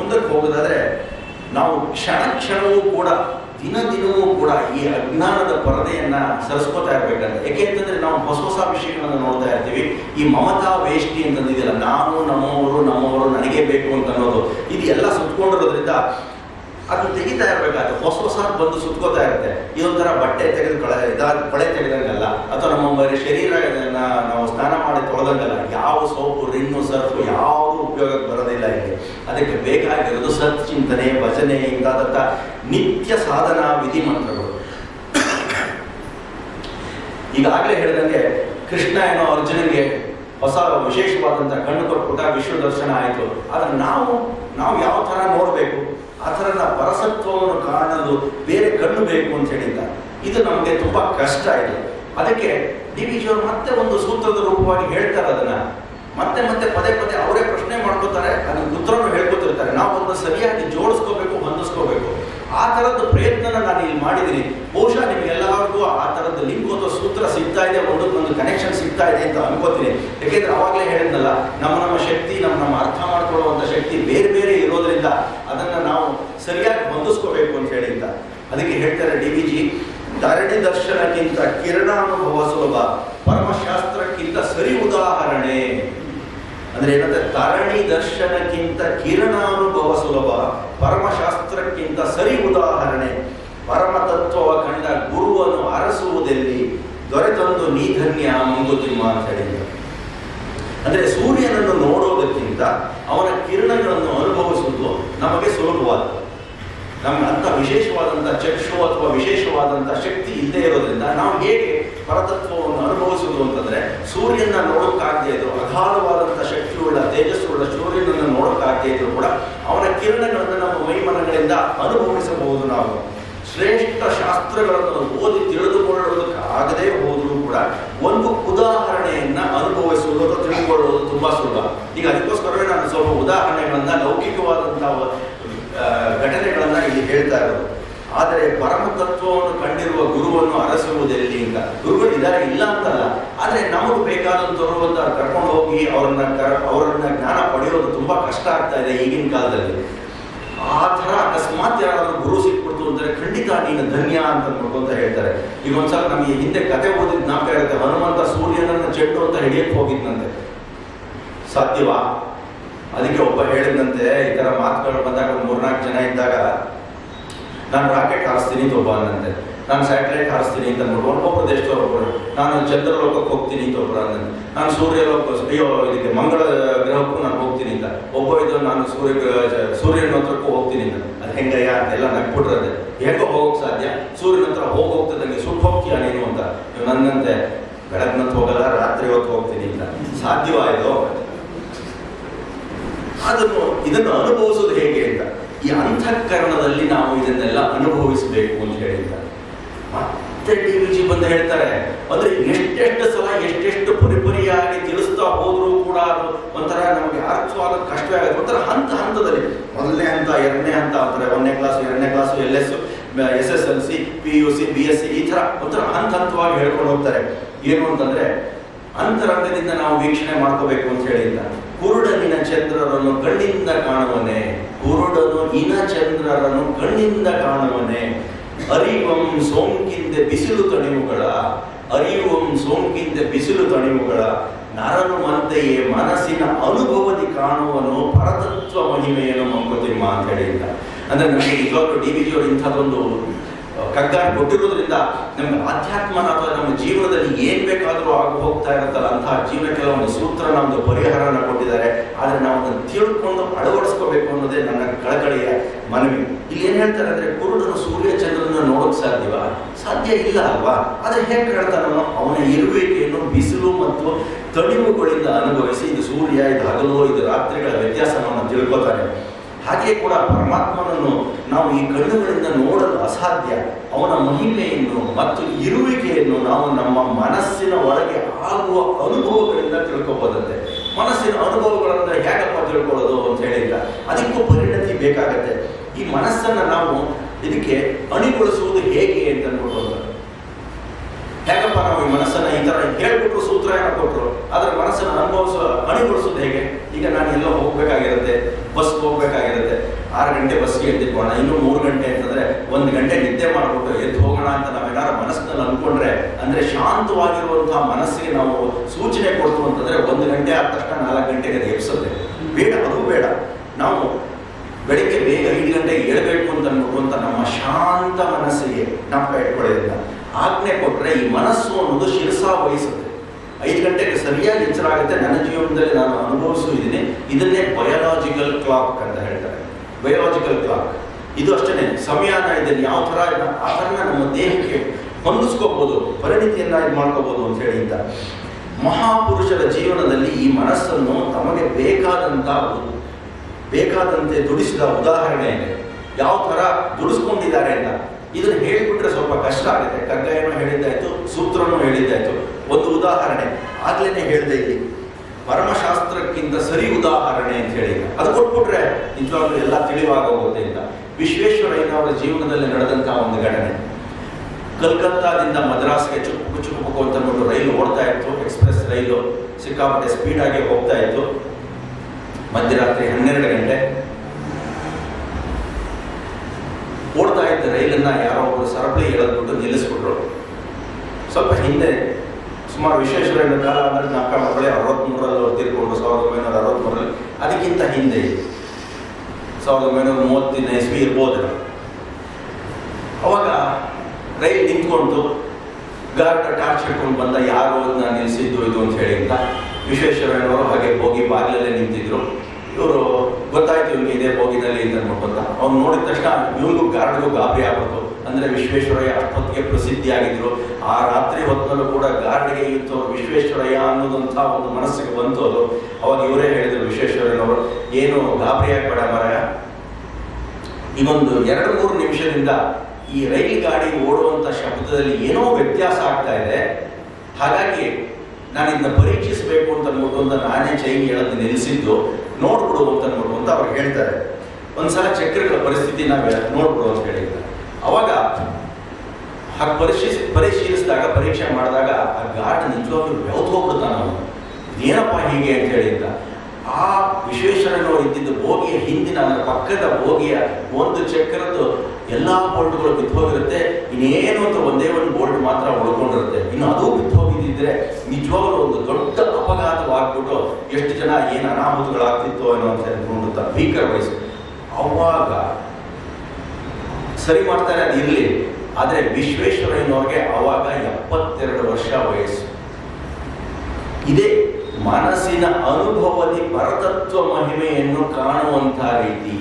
ಮುಂದಕ್ಕೆ ಹೋಗೋದಾದ್ರೆ, ನಾವು ಕ್ಷಣ ಕ್ಷಣವೂ ಕೂಡ, ದಿನ ದಿನವೂ ಕೂಡ ಈ ಅಜ್ಞಾನದ ಪರದೆಯನ್ನ ಸರಿಸ್ಕೋತಾ ಯಾಕೆ ಅಂತಂದ್ರೆ ನಾವು ಹೊಸ ಹೊಸ ವಿಷಯಗಳನ್ನ ನೋಡ್ತಾ ಇರ್ತೀವಿ. ಈ ಮಮತಾ ವೇಷ್ಟಿ ಅಂತಂದಿದೆಯಲ್ಲ, ನಾನು, ನಮ್ಮವರು ನಮ್ಮವರು, ನನಗೆ ಬೇಕು ಅಂತ ಅನ್ನೋದು ಇದು ಎಲ್ಲ ಸುತ್ಕೊಂಡಿರೋದ್ರಿಂದ ಅದು ತೆಗಿತಾ ಇರ್ಬೇಕಾದ್ರೆ ಹೊಸ ಹೊಸ ಬಂದು ಸುತ್ಕೋತಾ ಇರುತ್ತೆ. ಇದೊಂಥರ ಬಟ್ಟೆ ತೆಗೆದು ಕಳೆ ಇದಾದ ಕೊಳೆ ತೆಗೆದಂಗಲ್ಲ. ಅಥವಾ ನಮ್ಮ ಬರೀ ಶರೀರ ನಾವು ಸ್ನಾನ ಮಾಡಿ ತೊಳೆದಂಗಲ್ಲ. ಯಾವ ಸೋಪು, ರಿನ್ನು, ಸರ್ಫು ಯಾವುದು ಉಪಯೋಗಕ್ಕೆ ಬರೋದಿಲ್ಲ ಇಲ್ಲಿ. ಅದಕ್ಕೆ ಬೇಕಾಗಿರೋದು ಸತ್ ಚಿಂತನೆ ಭಜನೆ ಇಂತಾದಂಥ ನಿತ್ಯ ಸಾಧನಾ ವಿಧಿ ಮಂತ್ರಗಳು. ಈಗಾಗಲೇ ಹೇಳಿದಂಗೆ ಕೃಷ್ಣ ಏನೋ ಅರ್ಜುನಿಗೆ ಹೊಸ ವಿಶೇಷವಾದಂಥ ಕಣ್ಣು ಕೊಟ್ಬಿಟ್ಟ ವಿಶ್ವ ದರ್ಶನ ಆಯಿತು. ಆದರೆ ನಾವು ನಾವು ಯಾವ ಥರ ನೋಡಬೇಕು? ಆ ಥರದ ಪರಸತ್ವವನ್ನು ಕಾಣಲು ಬೇರೆ ಕಣ್ಣು ಬೇಕು ಅಂತ ಹೇಳಿದ್ದ. ಇದು ನಮಗೆ ತುಂಬಾ ಕಷ್ಟ ಇದೆ. ಅದಕ್ಕೆ ಡಿ ವಿ ಜಿಯವರು ಮತ್ತೆ ಒಂದು ಸೂತ್ರದ ರೂಪವಾಗಿ ಹೇಳ್ತಾರೆ ಅದನ್ನ. ಮತ್ತೆ ಮತ್ತೆ ಪದೇ ಪದೇ ಅವರೇ ಪ್ರಶ್ನೆ ಮಾಡ್ಕೋತಾರೆ ಅದನ್ನ ಉತ್ತರವನ್ನು ಹೇಳ್ಕೊತಿರ್ತಾರೆ ನಾವು ಒಂದು ಸರಿಯಾಗಿ ಜೋಡಿಸ್ಕೋಬೇಕು, ಹೊಂದಿಸ್ಕೋಬೇಕು. ಆ ಥರದ ಪ್ರಯತ್ನನ ನಾನು ಇಲ್ಲಿ ಮಾಡಿದ್ದೀನಿ. ಬಹುಶಃ ನಿಮಗೆಲ್ಲರಿಗೂ ಆ ಥರದ ಲಿಂಕ್ ಅಥವಾ ಸೂತ್ರ ಸಿಗ್ತಾ ಇದೆ ಒಂದಕ್ಕೊಂದು ಕನೆಕ್ಷನ್ ಸಿಗ್ತಾ ಇದೆ ಅಂತ ಅನ್ಕೋತೀನಿ. ಯಾಕೆಂದ್ರೆ ಅವಾಗಲೇ ಹೇಳಿದ್ನಲ್ಲ, ನಮ್ಮ ನಮ್ಮ ಶಕ್ತಿ, ನಮ್ಮ ನಮ್ಮ ಅರ್ಥ ಮಾಡ್ಕೊಳ್ಳುವಂಥ ಶಕ್ತಿ ಬೇರೆ ಬೇರೆ ಇರೋದ್ರಿಂದ ಅದನ್ನ ನಾವು ಸರಿಯಾಗಿ ಹೊಂದಿಸ್ಕೋಬೇಕು ಅಂತ ಹೇಳಿದ್ದ ಅದಕ್ಕೆ ಹೇಳ್ತಾರೆ ಡಿ ವಿ ಜಿ, ಧರಣಿ ದರ್ಶನಕ್ಕಿಂತ ಕಿರಣಾನುಭವ ಸುಲಭ, ಪರಮಶಾಸ್ತ್ರಕ್ಕಿಂತ ಸರಿ ಉದಾಹರಣೆ. ಅಂದ್ರೆ ಏನಂದ್ರೆ ತರಣಿ ದರ್ಶನಕ್ಕಿಂತ ಕಿರಣಾನುಭವ ಸುಲಭ, ಪರಮಶಾಸ್ತ್ರಕ್ಕಿಂತ ಸರಿ ಉದಾಹರಣೆ. ಪರಮತತ್ವವ ಕಂಡ ಗುರುವನ್ನು ಅರಸುವುದಲ್ಲಿ ದೊರೆತಂದು ನೀಧನ್ಯ ಮಂಗುತಿಮ್ಮ ಅಂತ ಹೇಳಿದ್ರು ಅಂದ್ರೆ ಸೂರ್ಯನನ್ನು ನೋಡೋದಕ್ಕಿಂತ ಅವನ ಕಿರಣಗಳನ್ನು ಅನುಭವಿಸುವುದು ನಮಗೆ ಸುಲಭವಾದ. ನಮ್ಗೆ ಅಂತ ವಿಶೇಷವಾದಂಥ ಚಕ್ಷು ಅಥವಾ ವಿಶೇಷವಾದಂಥ ಶಕ್ತಿ ಇಲ್ಲದೆ ಇರೋದ್ರಿಂದ ನಾವು ಹೇಗೆ ಪರತತ್ವವನ್ನು ಅನುಭವಿಸುವುದು ಅಂತಂದ್ರೆ ಸೂರ್ಯನ ನೋಡೋಕ್ಕಾಗದೇ ಇದ್ರು, ಅಗಾಧವಾದಂಥ ಶಕ್ತಿಯುಳ್ಳ, ತೇಜಸ್ಸುಳ್ಳ ಸೂರ್ಯನನ್ನು ನೋಡೋಕ್ಕಾಗದೇ ಇದ್ರು ಕೂಡ ಅವನ ಕಿರಣಗಳನ್ನು ನಮ್ಮ ಮೈಮನಗಳಿಂದ ಅನುಭವಿಸಬಹುದು ನಾವು. ಶ್ರೇಷ್ಠ ಶಾಸ್ತ್ರಗಳನ್ನು ಓದಿ ತಿಳಿದುಕೊಳ್ಳೋದಕ್ಕೆ ಆಗದೇ ಹೋದರೂ ಕೂಡ ಒಂದು ಉದಾಹರಣೆಯನ್ನ ಅನುಭವಿಸುವುದು ಅಥವಾ ತಿಳ್ಕೊಳ್ಳೋದು ತುಂಬಾ ಸುಲಭ. ಈಗ ಅದಕ್ಕೋಸ್ಕರವೇ ನಾನು ಸ್ವಲ್ಪ ಉದಾಹರಣೆಗಳನ್ನ ಲೌಕಿಕವಾದಂತಹ ಘಟನೆಗಳನ್ನ ಇಲ್ಲಿ ಹೇಳ್ತಾ ಇರೋದು. ಆದರೆ ಪರಮ ತತ್ವವನ್ನು ಕಂಡಿರುವ ಗುರುವನ್ನು ಅರಸುವುದೆಲ್ಲಿ ಅಂತ? ಗುರುಗಳು ಇಲ್ಲ ಅಂತಲ್ಲ. ಆದರೆ ನಮಗೆ ಬೇಕಾದಂತ ಕರ್ಕೊಂಡು ಹೋಗಿ ಅವರನ್ನ ಅವರನ್ನ ಜ್ಞಾನ ಪಡೆಯೋದು ತುಂಬಾ ಕಷ್ಟ ಆಗ್ತಾ ಇದೆ ಈಗಿನ ಕಾಲದಲ್ಲಿ. ಆ ಥರ ಅಕಸ್ಮಾತ್ ಯಾರಾದರೂ ಗುರು ಸಿಕ್ಬಿಡ್ತು ಅಂದ್ರೆ ಖಂಡಿತ ನೀನು ಧನ್ಯ ಅಂತ ನೋಡ್ಕೊಂತ ಹೇಳ್ತಾರೆ. ಈಗ ಒಂದ್ಸಲ ನಮಗೆ ಹಿಂದೆ ಕತೆ ಓದಿದ್ ಜ್ಞಾಪಕ ಇರುತ್ತೆ ಹನುಮಂತ ಸೂರ್ಯನನ್ನ ಚೆಂಡು ಅಂತ ಹಿಡಿಯಕ್ಕೆ ಹೋಗಿದ್ನಂತೆ. ಸಾಧ್ಯವಾ ಅದಕ್ಕೆ ಒಬ್ಬ ಹೇಳಿದಂತೆ ಈ ತರ ಮಾತುಗಳು ಬಂದಾಗ ಮೂರ್ನಾಲ್ಕು ಜನ ಇದ್ದಾಗ ನಾನು ರಾಕೆಟ್ ಹಾರಿಸ್ತೀನಿ ಅಂತ ಒಬ್ಬ ಅಂದಂತೆ. ನಾನು ಸ್ಯಾಟಲೈಟ್ ಹಾರಿಸ್ತೀನಿ ಅಂತ ಅಂದ್ಬಿಟ್ಟು ಒಬ್ಬ ದೇಶದವ್ರು ಒಬ್ಬರು. ನಾನು ಚಂದ್ರಲೋಕಕ್ಕೆ ಹೋಗ್ತೀನಿ ಅಂತ ಒಬ್ಬರು ಅಂದಂತೆ. ನಾನು ಸೂರ್ಯಲೋಕ ಅಯ್ಯೋ, ಇದಕ್ಕೆ ಮಂಗಳ ಗ್ರಹಕ್ಕೂ ನಾನು ಹೋಗ್ತೀನಿ ಅಂತ. ಒಬ್ಬ ಇದು ನಾನು ಸೂರ್ಯ ಸೂರ್ಯನ ಹತ್ರಕ್ಕೂ ಹೋಗ್ತೀನಿ ಅಂತ. ಅದು ಹೆಂಗಯ್ಯ? ಅದೆಲ್ಲ ನಗ್ಬಿಟ್ರದೆ. ಹೇಗೋ ಹೋಗೋಕ್ ಸಾಧ್ಯ? ಸೂರ್ಯನ ಹತ್ರ ಹೋಗಿ ಹೋಗ್ತದಂಗೆ ಸುಟ್ಟು ಹೋಗ್ತೀಯ ನೀನು ಅಂತ. ನನ್ನಂತೆ ಬೆಳಗ್ನಂತ ಹೋಗಲ್ಲ, ರಾತ್ರಿ ಹೊತ್ತು ಹೋಗ್ತೀನಿ ಅಂತ. ಸಾಧ್ಯವಾಯಿತು ಅದನ್ನು ಇದನ್ನು ಅನುಭವಿಸೋದು ಅಂತಃಕರಣದಲ್ಲಿ ನಾವು ಇದನ್ನೆಲ್ಲ ಅನುಭವಿಸಬೇಕು ಅಂತ ಹೇಳಿದ್ದಾರೆ. ಮತ್ತೆ ಡಿ ವಿ ಬಂದು ಹೇಳ್ತಾರೆ, ಅಂದ್ರೆ ಎಷ್ಟೆಷ್ಟು ಸಲ ಎಷ್ಟೆಷ್ಟು ಪರಿಪರಿಯಾಗಿ ತಿಳಿಸ್ತಾ ಹೋದ್ರೂ ಕೂಡ ಅದು ಒಂಥರ ನಮಗೆ ಅರ್ಥವಾದ ಕಷ್ಟ ಆಗುತ್ತೆ. ಒಂಥರ ಹಂತ ಹಂತದಲ್ಲಿ, ಮೊದಲನೇ ಹಂತ, ಎರಡನೇ ಹಂತ ಅಂತಾರೆ ಒಂದನೇ ಕ್ಲಾಸ್ ಎರಡನೇ class L S S S L C P U C B S C ಈ ತರ ಒಂಥರ ಹಂತ ಹಂತವಾಗಿ ಹೇಳ್ಕೊಂಡು ಹೋಗ್ತಾರೆ. ಏನು ಅಂತಂದ್ರೆ, ಅಂತರಂಗದಿಂದ ನಾವು ವೀಕ್ಷಣೆ ಮಾಡ್ಕೋಬೇಕು ಅಂತ ಹೇಳಿದ್ದ ಕುರುಡನಿನ ಚಂದ್ರರನ್ನು ಕಣ್ಣಿಂದ ಕಾಣುವನೆ ಕುರುಡನು ಇನ ಚಂದ್ರರನ್ನು ಕಣ್ಣಿಂದ ಕಾಣುವನೆ. ಅರಿವಂ ಸೋಂಕಿಂದೆ ಬಿಸಿಲು ತಣಿವುಗಳ ಅರಿವಂ ಸೋಂಕಿಂದೆ ಬಿಸಿಲು ತಣಿವುಗಳ ನರನು ಮಂತೆಯೇ ಮನಸ್ಸಿನ ಅನುಭವದಿ ಕಾಣುವನು ಪರತತ್ವ ಮಹಿಮೆಯನ್ನು ಮಂಕುತಿಮ್ಮ ಅಂತ ಹೇಳಿದ್ದ. ಅಂದ್ರೆ ನಮಗೆ ಇವಾಗಲೂ ಡಿ ವಿ ಜಿಯವರು ಇಂಥದ್ದೊಂದು ಕಗ್ಗಾರ ಕೊಟ್ಟಿರೋದ್ರಿಂದ ನಮ್ಮ ಆಧ್ಯಾತ್ಮ ಅಥವಾ ನಮ್ಮ ಜೀವನದಲ್ಲಿ ಏನ್ ಬೇಕಾದರೂ ಆಗಿ ಹೋಗ್ತಾ ಇರುತ್ತಲ್ಲ ಅಂತಹ ಜೀವನಕ್ಕೆಲ್ಲ ಒಂದು ಸೂತ್ರ ನಮ್ದು ಪರಿಹಾರನ ಕೊಟ್ಟಿದ್ದಾರೆ. ಆದ್ರೆ ನಾವು ಅದನ್ನು ತಿಳ್ಕೊಂಡು ಅಳವಡಿಸ್ಕೋಬೇಕು ಅನ್ನೋದೇ ನನ್ನ ಕಳಕಳಿಯ ಮನವಿ. ಇಲ್ಲಿ ಏನ್ ಹೇಳ್ತಾರೆ ಅಂದ್ರೆ ಕುರುಡನು ಸೂರ್ಯ ಚಂದ್ರನ ನೋಡಕ್ ಸಾಧ್ಯವಾ? ಸಾಧ್ಯ ಇಲ್ಲ ಅಲ್ವಾ? ಆದ್ರೆ ಹೇಗೆ ಕಾಣ್ತಾನೋ ಅವನ ಇರುವಿಕೆಯನ್ನು ಬಿಸಿಲು ಮತ್ತು ತಣಿವುಗಳಿಂದ ಅನುಭವಿಸಿ ಇದು ಸೂರ್ಯ, ಇದು ಹಗಲು, ಇದು ರಾತ್ರಿಗಳ ವ್ಯತ್ಯಾಸವನ್ನು ತಿಳ್ಕೊತಾನೆ. ಹಾಗೆ ಕೂಡ ಪರಮಾತ್ಮನನ್ನು ನಾವು ಈ ಕಣ್ಣುಗಳಿಂದ ನೋಡಲು ಅಸಾಧ್ಯ. ಅವನ ಮಹಿಮೆಯನ್ನು ಮತ್ತು ಇರುವಿಕೆಯನ್ನು ನಾವು ನಮ್ಮ ಮನಸ್ಸಿನ ಒಳಗೆ ಆಗುವ ಅನುಭವಗಳಿಂದ ತಿಳ್ಕೊಬೋದಂತೆ. ಮನಸ್ಸಿನ ಅನುಭವಗಳಂದ್ರೆ ಹೇಗಪ್ಪ ತಿಳ್ಕೊಳ್ಳೋದು ಅಂತ ಹೇಳಿಲ್ಲ ಅದಕ್ಕೂ ಪರಿಣತಿ ಬೇಕಾಗತ್ತೆ. ಈ ಮನಸ್ಸನ್ನು ನಾವು ಇದಕ್ಕೆ ಅಣಿಗೊಳಿಸುವುದು ಹೇಗೆ ಅಂತ. ಹೇಗಪ್ಪ ನಾವು ಈ ಮನಸ್ಸನ್ನ ಈ ತರ ಸೂತ್ರ ಏನೋ ಕೊಟ್ರು, ಆದ್ರೆ ಮನಸ್ಸನ್ನ ಅನುಭವಿಸೋ ಅಣಿಗೊಳಿಸೋದು ಹೇಗೆ? ಈಗ ನಾನು ಎಲ್ಲೋ ಹೋಗ್ಬೇಕಾಗಿರುತ್ತೆ, ಬಸ್ ಹೋಗ್ಬೇಕಾಗಿರುತ್ತೆ. ಆರು ಗಂಟೆ ಬಸ್ಗೆ ಎದ್ದಿಟ್ಕೋಣ ಇನ್ನು ಮೂರು ಗಂಟೆ ಅಂತಂದ್ರೆ ಒಂದು ಗಂಟೆ ನಿದ್ದೆ ಮಾಡ್ಬಿಟ್ಟು ಎದ್ದು ಹೋಗೋಣ ಅಂತ ನಾವೇನಾದ್ರು ಮನಸ್ಸಿನಲ್ಲಿ ಅನ್ಕೊಂಡ್ರೆ ಅಂದ್ರೆ ಶಾಂತವಾಗಿರುವಂತಹ ಮನಸ್ಸಿಗೆ ನಾವು ಸೂಚನೆ ಕೊಡ್ತು ಅಂತಂದ್ರೆ ಒಂದು ಗಂಟೆ ಆದ ತಕ್ಷಣ ನಾಲ್ಕು ಗಂಟೆಗೆ ಅದು ಬೇಡ ಅದು ಬೇಡ. ನಾವು ಬೆಳಿಗ್ಗೆ ಬೇಗ ಐದು ಗಂಟೆಗೆ ಏಳಬೇಕು ಅಂತ ಅನ್ಬಿಟ್ಟು ಅಂತ ನಮ್ಮ ಶಾಂತ ಮನಸ್ಸಿಗೆ ನಾವು ಇಟ್ಕೊಳ್ಳೋದ್ರಿಂದ ಆಜ್ಞೆ ಕೊಟ್ಟರೆ ಈ ಮನಸ್ಸು ಅನ್ನೋದು ಶಿರಸ ವಹಿಸುತ್ತೆ. ಐದು ಗಂಟೆಗೆ ಸರಿಯಾಗಿ ಎಚ್ಚರ ಆಗುತ್ತೆ ನನ್ನ ಜೀವನದಲ್ಲಿ ನಾನು ಅನುಭವಿಸಿದ್ದೀನಿ ಇದನ್ನೇ ಬಯೋಲಾಜಿಕಲ್ ಕ್ಲಾಕ್ ಅಂತ ಹೇಳ್ತಾರೆ. ಬಯೋಲಾಜಿಕಲ್ ಕ್ಲಾಕ್ ಇದು ಅಷ್ಟೇ ಸಮಯನ ಇದನ್ನು ಯಾವ ಥರ ಆ ಥರನ ನಮ್ಮ ದೇಹಕ್ಕೆ ಹೊಂದಿಸ್ಕೋಬೋದು. ಪರಿಣಿತಿಯನ್ನ ಇದು ಮಾಡ್ಕೋಬೋದು ಅಂತ ಹೇಳಿ ಅಂತ. ಮಹಾಪುರುಷರ ಜೀವನದಲ್ಲಿ ಈ ಮನಸ್ಸನ್ನು ತಮಗೆ ಬೇಕಾದಂತ ಬೇಕಾದಂತೆ ದುಡಿಸಿದ ಉದಾಹರಣೆ ಯಾವ ಥರ ದುಡಿಸ್ಕೊಂಡಿದ್ದಾರೆ ಅಂತ. ಇದನ್ನ ಹೇಳಿಬಿಟ್ರೆ ಸ್ವಲ್ಪ ಕಷ್ಟ ಆಗುತ್ತೆ. ಕಗ್ಗಾಯನು ಹೇಳಿದ್ದಾಯ್ತು ಸೂತ್ರನು ಹೇಳಿದ್ದಾಯ್ತು ಒಂದು ಉದಾಹರಣೆ. ಆಗ್ಲೇನೆ ಹೇಳಿದೆ ಇಲ್ಲಿ. ಪರಮಶಾಸ್ತ್ರಕ್ಕಿಂತ ಸರಿ ಉದಾಹರಣೆ ಅಂತ ಹೇಳಿ. ಅದು ಕೊಟ್ಬಿಟ್ರೆ ನಿಜವಾಗ್ಲೂ ಎಲ್ಲ ತಿಳಿವಾಗೋಗುತ್ತೆ ಅಂತ. ವಿಶ್ವೇಶ್ವರಯ್ಯನವರ ಜೀವನದಲ್ಲಿ ನಡೆದಂತಹ ಒಂದು ಘಟನೆ. ಕಲ್ಕತ್ತಾದಿಂದ ಮದ್ರಾಸ್ಗೆ ಚುಕ್ಕು ಚುಕ್ಕು ಅಂತ ಒಂದು ರೈಲು ಓಡ್ತಾ ಇತ್ತು, ಎಕ್ಸ್ಪ್ರೆಸ್ ರೈಲು ಸಿಕ್ಕಾಪಟ್ಟೆ ಸ್ಪೀಡ್ ಆಗಿ ಹೋಗ್ತಾ ಇತ್ತು. ಮಧ್ಯರಾತ್ರಿ ಹನ್ನೆರಡು ಗಂಟೆ. ಇದ್ದ ರೈಲನ್ನ ಯಾರೋ ಒಬ್ಬರು ಸರಪಳಿ ಎಳೆದ್ಬಿಟ್ಟು ನಿಲ್ಲಿಸ್ಬಿಟ್ರು. ಸ್ವಲ್ಪ ಹಿಂದೆ, ಸುಮಾರು ವಿಶ್ವೇಶ್ವರಯ್ಯನ ಕಾಲ ಅಂದ್ರೆ ನಾಲ್ಕ ಮಕ್ಕಳೇ ಅರವತ್ಮೂರರಲ್ಲಿ ಅವ್ರು ತೀರ್ಕೊಂಡು ಸಾವಿರದ ಒಂಬೈನೂರ ಅರವತ್ತ್ಮೂರಲ್ಲಿ ಅದಕ್ಕಿಂತ ಹಿಂದೆ, ಸಾವಿರದ ಒಂಬೈನೂರ ಮೂವತ್ತಿನ ಇಸ್ವಿ ಇರ್ಬೋದು. ಅವಾಗ ರೈಲ್ ನಿಂತ್ಕೊಂಡು ಗಾರ್ಡ್ ಟಾರ್ಚ್ ಹಿಡ್ಕೊಂಡು ಬಂದ ಯಾರು ಅದನ್ನ ನಿಲ್ಲಿಸಿದ್ದು ಇದು ಅಂತ ಹೇಳಿ ಅಂತ ವಿಶ್ವೇಶ್ವರಯ್ಯನವರು ಹಾಗೆ ಹೋಗಿ ಬಾಗಿಲಲ್ಲೇ ನಿಂತಿದ್ರು. ಇವರು ಗೊತ್ತಾಯ್ತು ಇವ್ನಿಗೆ ಇದೇ ಬೋಗಿನಲ್ಲಿ ಅಂತ ಅಂತ ಅವ್ನು ನೋಡಿದ ತಕ್ಷಣ ಇವನಿಗೂ ಗಾರ್ಡ್ಗೂ ಗಾಬರಿ ಆಗ್ಬೋದು ಅಂದ್ರೆ ವಿಶ್ವೇಶ್ವರಯ್ಯ ಅಷ್ಟೊತ್ತಿಗೆ ಪ್ರಸಿದ್ಧಿ ಆಗಿದ್ರು ಆ ರಾತ್ರಿ ಹೊತ್ತಲ್ಲೂ ಕೂಡ ಗಾರ್ಡ್ಗೆ ಇತ್ತು ವಿಶ್ವೇಶ್ವರಯ್ಯ ಅನ್ನೋದಂಥ ಒಂದು ಮನಸ್ಸಿಗೆ ಬಂತು ಅದು. ಅವಾಗ ಇವರೇ ಹೇಳಿದರು ವಿಶ್ವೇಶ್ವರಯ್ಯನವರು, ಏನು ಗಾಬರಿ ಆಗ್ಬೇಡ ಮರ ಇನ್ನೊಂದು ಎರಡು ಮೂರು ನಿಮಿಷದಿಂದ ಈ ರೈಲ್ ಗಾಡಿ ಓಡುವಂತ ಶಬ್ದದಲ್ಲಿ ಏನೋ ವ್ಯತ್ಯಾಸ ಆಗ್ತಾ ಇದೆ. ಹಾಗಾಗಿ ನಾನು ಇದನ್ನ ಪರೀಕ್ಷಿಸಬೇಕು ಅಂತ ಅಂತ ನಾನೇ ಚೈನ್ ಹೇಳೋದು ನಿಲ್ಲಿಸಿದ್ದು. ನೋಡ್ಬಿಡು ಅಂತ ಅಂತ ಅವ್ರು ಹೇಳ್ತಾರೆ. ಒಂದ್ಸಲ ಚಕ್ರಗಳ ಪರಿಸ್ಥಿತಿ ನಾವು ನೋಡ್ಬಿಡು ಅಂತ ಹೇಳಿದ್ದಾರೆ ಅವಾಗ ಹಾಗೆ ಪರಿಶೀಲಿಸಿ ಪರಿಶೀಲಿಸಿದಾಗ, ಪರೀಕ್ಷೆ ಮಾಡಿದಾಗ ಆ ಗಾರ್ಡ್ ನಿಜವಾಗ್ಲೂ ಬೆಳೆದು ಹೋಗ್ಬಿಡ್ತಾನ ಅವನು ಏನಪ್ಪ ಹೀಗೆ ಅಂತ ಹೇಳಿ ಅಂತ. ಆ ವಿಶೇಷಣಗಳು ಇದ್ದಿದ್ದು ಬೋಗಿಯ ಹಿಂದಿನ, ಅದರ ಪಕ್ಕದ ಬೋಗಿಯ ಒಂದು ಚಕ್ರದ್ದು ಎಲ್ಲಾ ಬೋಲ್ಟ್ಗಳು ಬಿದ್ದೋಗಿರುತ್ತೆ ಇನ್ನೇನು ಅಂತ ಒಂದೇ ಒಂದು ಬೋಲ್ಟ್ ಮಾತ್ರ ಉಳ್ಕೊಂಡಿರುತ್ತೆ ಇನ್ನು ಅದು ಬಿದ್ದೋಗಿದ್ದಿದ್ರೆ ನಿಜವಾಗ್ಲೂ ಒಂದು ದೊಡ್ಡ ಅಪಘಾತವಾಗ್ಬಿಟ್ಟು ಎಷ್ಟು ಜನ ಏನು ಅನಾಹುತಗಳಾಗ್ತಿತ್ತು ಅನ್ನೋಂಥ ಅನ್ಕೊಂಡು ಭೀಕರ ವಯಸ್ಸು ಅವಾಗ ಸರಿ ಮಾಡ್ತಾರೆ, ಅದು ಇರಲಿ. ಆದರೆ ವಿಶ್ವೇಶ್ವರಯ್ಯನವ್ರಿಗೆ ಅವಾಗ ಎಪ್ಪತ್ತೆರಡು ವರ್ಷ ವಯಸ್ಸು. ಇದೇ ಮನಸ್ಸಿನ ಅನುಭವದಿ ಪರತತ್ವ ಮಹಿಮೆಯನ್ನು ಕಾಣುವಂತಹ ರೀತಿ